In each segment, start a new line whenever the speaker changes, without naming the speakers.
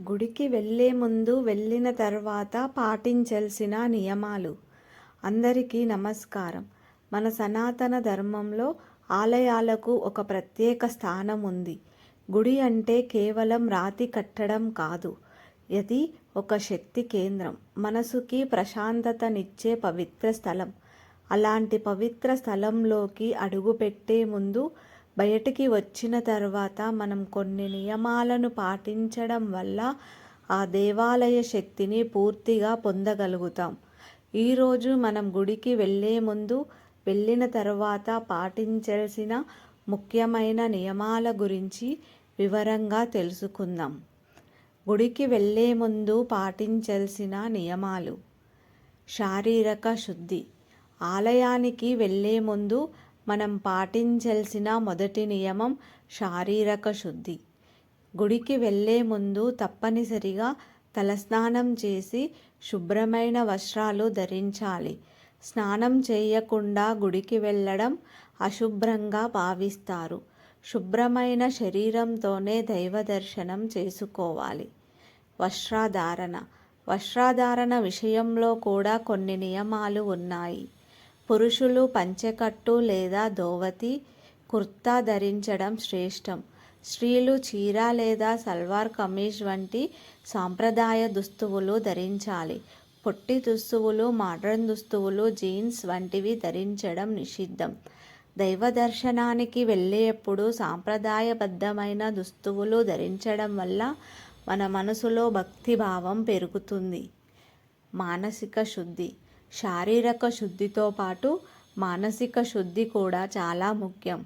గుడికి వెళ్ళే ముందు వెళ్ళిన తర్వాత పాటించాల్సిన నియమాలు. అందరికీ నమస్కారం. మన సనాతన ధర్మంలో ఆలయాలకు ఒక ప్రత్యేక స్థానం ఉంది. గుడి అంటే కేవలం రాతి కట్టడం కాదు. ఇది ఒక శక్తి కేంద్రం. మనసుకి ప్రశాంతతనిచ్చే పవిత్ర స్థలం. అలాంటి పవిత్ర స్థలంలోకి అడుగుపెట్టే ముందు బయటికి వచ్చిన తర్వాత మనం కొన్ని నియమాలను పాటించడం వల్ల ఆ దేవాలయ శక్తిని పూర్తిగా పొందగలుగుతాం. ఈరోజు మనం గుడికి వెళ్ళే ముందు వెళ్ళిన తర్వాత పాటించాల్సిన ముఖ్యమైన నియమాల గురించి వివరంగా తెలుసుకుందాం. గుడికి వెళ్ళే ముందు పాటించాల్సిన నియమాలు. శారీరక శుద్ధి. ఆలయానికి వెళ్ళే ముందు మనం పాటించాల్సిన మొదటి నియమం శారీరక శుద్ధి. గుడికి వెళ్ళే ముందు తప్పనిసరిగా తలస్నానం చేసి శుభ్రమైన వస్త్రాలు ధరించాలి. స్నానం చేయకుండా గుడికి వెళ్ళడం అశుభ్రంగా భావిస్తారు. శుభ్రమైన శరీరంతోనే దైవ దర్శనం చేసుకోవాలి. వస్త్రధారణ. వస్త్రధారణ విషయంలో కూడా కొన్ని నియమాలు ఉన్నాయి. పురుషులు పంచెకట్టు లేదా ధోవతి కుర్తా ధరించడం శ్రేష్టం. స్త్రీలు చీర లేదా సల్వార్ కమీజ్ వంటి సాంప్రదాయ దుస్తువులు ధరించాలి. పొట్టి దుస్తువులు మోడర్న్ దుస్తువులు జీన్స్ వంటివి ధరించడం నిషిద్ధం. దైవ దర్శనానికి వెళ్ళేప్పుడు సాంప్రదాయబద్ధమైన దుస్తువులు ధరించడం వల్ల మన మనసులో భక్తిభావం పెరుగుతుంది. మానసిక శుద్ధి. శారీరక శుద్ధితో పాటు మానసిక శుద్ధి కూడా చాలా ముఖ్యం.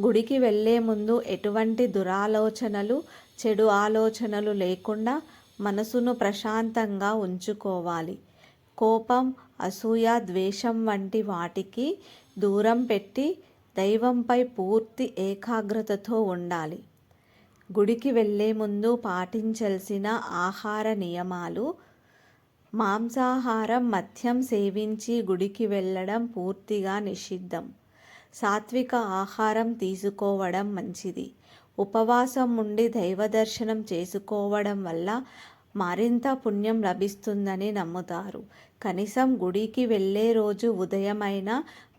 గుడికి వెళ్ళే ముందు ఎటువంటి దురాలోచనలు చెడు ఆలోచనలు లేకుండా మనసును ప్రశాంతంగా ఉంచుకోవాలి. కోపం అసూయ ద్వేషం వంటి వాటికి దూరం పెట్టి దైవంపై పూర్తి ఏకాగ్రతతో ఉండాలి. గుడికి వెళ్ళే ముందు పాటించాల్సిన ఆహార నియమాలు మాంసాహారం మద్యం సేవించి గుడికి వెళ్ళడం పూర్తిగా నిషిద్ధం. సాత్విక ఆహారం తీసుకోవడం మంచిది. ఉపవాసం ఉండి దైవ దర్శనం చేసుకోవడం వల్ల మరింత పుణ్యం లభిస్తుందని నమ్ముతారు. కనీసం గుడికి వెళ్ళే రోజు ఉదయమైన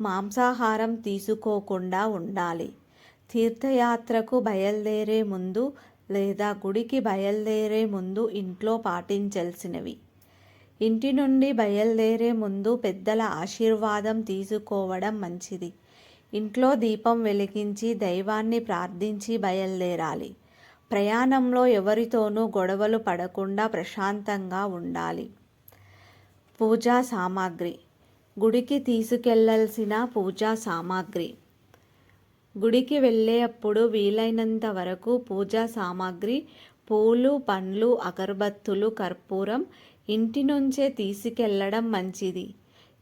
మాంసాహారం తీసుకోకుండా ఉండాలి. తీర్థయాత్రకు బయలుదేరే ముందు లేదా గుడికి బయలుదేరే ముందు ఇంట్లో పాటించాల్సినవి. ఇంటి నుండి బయలుదేరే ముందు పెద్దల ఆశీర్వాదం తీసుకోవడం మంచిది. ఇంట్లో దీపం వెలిగించి దైవాన్ని ప్రార్థించి బయలుదేరాలి. ప్రయాణంలో ఎవరితోనూ గొడవలు పడకుండా ప్రశాంతంగా ఉండాలి. పూజా సామాగ్రి. గుడికి తీసుకెళ్ళాల్సిన పూజా సామాగ్రి. గుడికి వెళ్ళేటప్పుడు వీలైనంత వరకు పూజా సామాగ్రి పూలు పండ్లు అగరబత్తులు కర్పూరం ఇంటి నుంచే తీసుకెళ్ళడం మంచిది.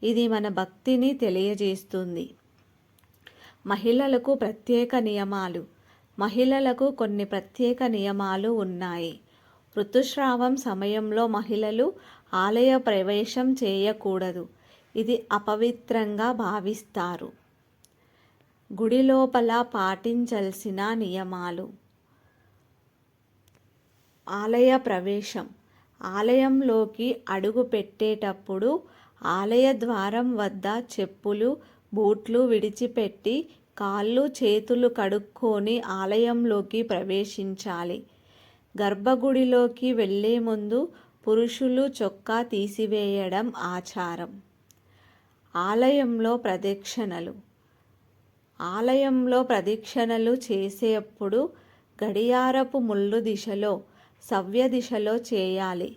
ఇది మన భక్తిని తెలియజేస్తుంది. మహిళలకు ప్రత్యేక నియమాలు. మహిళలకు కొన్ని ప్రత్యేక నియమాలు ఉన్నాయి. ఋతుస్రావం సమయంలో మహిళలు ఆలయ ప్రవేశం చేయకూడదు. ఇది అపవిత్రంగా భావిస్తారు. గుడి లోపల పాటించాల్సిన నియమాలు. ఆలయ ప్రవేశం. ఆలయంలోకి అడుగు పెట్టేటప్పుడు ఆలయ ద్వారం వద్ద చెప్పులు బూట్లు విడిచిపెట్టి కాళ్ళు చేతులు కడుక్కొని ఆలయంలోకి ప్రవేశించాలి. గర్భగుడిలోకి వెళ్ళే ముందు పురుషులు చొక్కా తీసివేయడం ఆచారం. ఆలయంలో ప్రదక్షిణలు. ఆలయంలో ప్రదక్షిణలు చేసేప్పుడు గడియారపు ముళ్ళు దిశలో సవ్య దిశలో చేయాలి.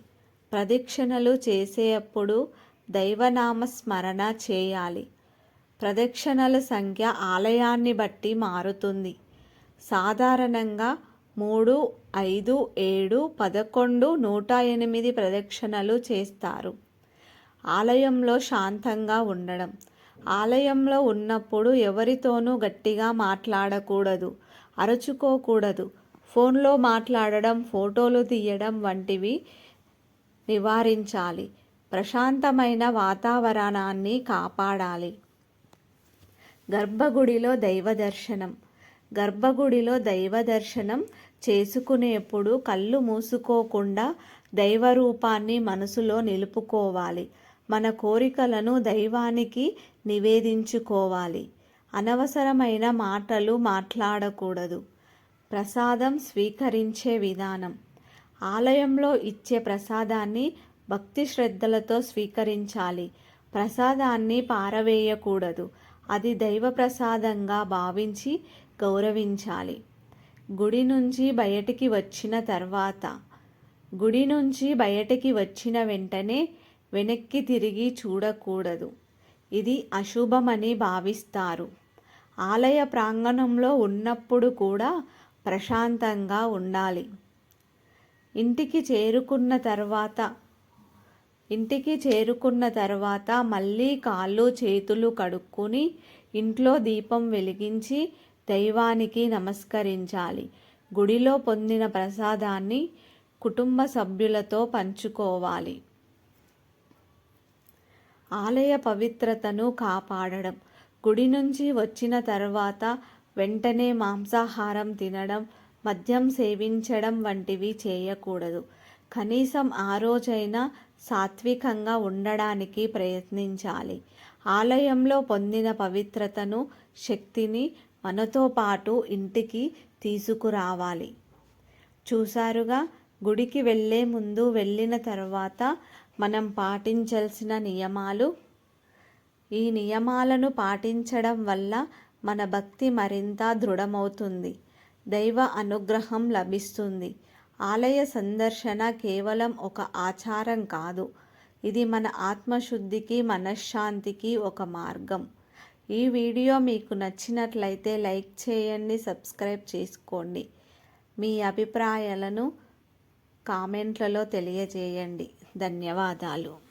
ప్రదక్షిణలు చేసేటప్పుడు దైవనామ స్మరణ చేయాలి. ప్రదక్షిణల సంఖ్య ఆలయాన్ని బట్టి మారుతుంది. సాధారణంగా మూడు ఐదు ఏడు పదకొండు నూట ఎనిమిది ప్రదక్షిణలు చేస్తారు. ఆలయంలో శాంతంగా ఉండడం. ఆలయంలో ఉన్నప్పుడు ఎవరితోనూ గట్టిగా మాట్లాడకూడదు అరుచుకోకూడదు. ఫోన్లో మాట్లాడడం ఫోటోలు తీయడం వంటివి నివారించాలి. ప్రశాంతమైన వాతావరణాన్ని కాపాడాలి. గర్భగుడిలో దైవ దర్శనం గర్భగుడిలో దైవ దర్శనం చేసుకునేప్పుడు కళ్ళు మూసుకోకుండా దైవరూపాన్ని మనసులో నిలుపుకోవాలి. మన కోరికలను దైవానికి నివేదించుకోవాలి. అనవసరమైన మాటలు మాట్లాడకూడదు. ప్రసాదం స్వీకరించే విధానం. ఆలయంలో ఇచ్చే ప్రసాదాన్ని భక్తి శ్రద్ధలతో స్వీకరించాలి. ప్రసాదాన్ని పారవేయకూడదు. అది దైవ ప్రసాదంగా భావించి గౌరవించాలి. గుడి నుంచి బయటికి వచ్చిన తర్వాత గుడి నుంచి బయటికి వచ్చిన వెంటనే వెనక్కి తిరిగి చూడకూడదు. ఇది అశుభమని భావిస్తారు. ఆలయ ప్రాంగణంలో ఉన్నప్పుడు కూడా ప్రశాంతంగా ఉండాలి. ఇంటికి చేరుకున్న తర్వాత ఇంటికి చేరుకున్న తర్వాత మళ్ళీ కాళ్ళు చేతులు కడుక్కొని ఇంట్లో దీపం వెలిగించి దైవానికి నమస్కరించాలి. గుడిలో పొందిన ప్రసాదాన్ని కుటుంబ సభ్యులతో పంచుకోవాలి. ఆలయ పవిత్రతను కాపాడడం గుడి నుంచి వచ్చిన తర్వాత వెంటనే మాంసాహారం తినడం మద్యం సేవించడం వంటివి చేయకూడదు. కనీసం ఆ రోజైనా సాత్వికంగా ఉండడానికి ప్రయత్నించాలి. ఆలయంలో పొందిన పవిత్రతను శక్తిని మనతో పాటు ఇంటికి తీసుకురావాలి. చూసారుగా గుడికి వెళ్ళే ముందు వెళ్ళిన తర్వాత మనం పాటించాల్సిన నియమాలు? ఈ నియమాలను పాటించడం వల్ల మన భక్తి మరింత దృఢమవుతుంది. దైవ అనుగ్రహం లభిస్తుంది. ఆలయ సందర్శన కేవలం ఒక ఆచారం కాదు. ఇది మన ఆత్మశుద్ధికి మనశ్శాంతికి ఒక మార్గం. ఈ వీడియో మీకు నచ్చినట్లయితే లైక్ చేయండి సబ్స్క్రైబ్ చేసుకోండి. మీ అభిప్రాయాలను కామెంట్లలో తెలియజేయండి. ధన్యవాదాలు.